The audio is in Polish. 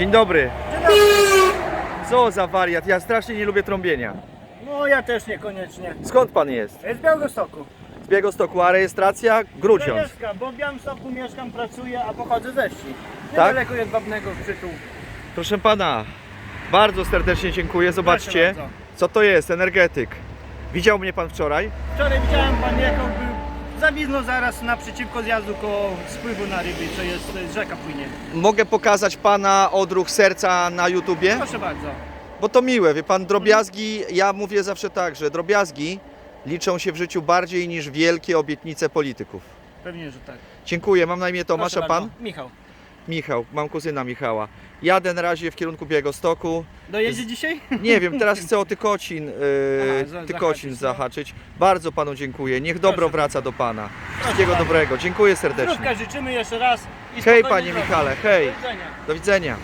Dzień dobry. Dzień dobry. Co za wariat, ja strasznie nie lubię trąbienia. No ja też niekoniecznie. Skąd pan jest? Z Białegostoku. Z Białegostoku, a rejestracja Grudziądz. Krawiecka, bo w Białymstoku mieszkam, pracuję, a pochodzę ze wsi. Tak? Niedaleko Jedwabnego przytuł. Proszę pana, bardzo serdecznie dziękuję. Zobaczcie, co to jest, energetyk. Widział mnie pan wczoraj? Wczoraj widziałem pan jechał, był zawizno zaraz naprzeciwko zjazdu koło spływu na ryby, co jest, to jest rzeka płynie. Mogę pokazać pana odruch serca na YouTubie? Proszę bardzo. Bo to miłe, wie pan, drobiazgi, ja mówię zawsze tak, że drobiazgi liczą się w życiu bardziej niż wielkie obietnice polityków. Pewnie, że tak. Dziękuję, mam na imię Tomasz, Proszę a pan? bardzo. Michał. Michał, mam kuzyna Michała. Jadę na razie w kierunku Białegostoku. Dojedzie dzisiaj? Nie wiem, teraz chcę o Tykocin, yy, Aha, za- Tykocin zahaczyć, no. zahaczyć. Bardzo panu dziękuję. Niech dobro Proszę. wraca do pana. Wszystkiego bardzo. dobrego. Dziękuję serdecznie. Zdrówka życzymy jeszcze raz. I Hej spokojnej panie drogi. Michale, hej. Do widzenia. Do widzenia.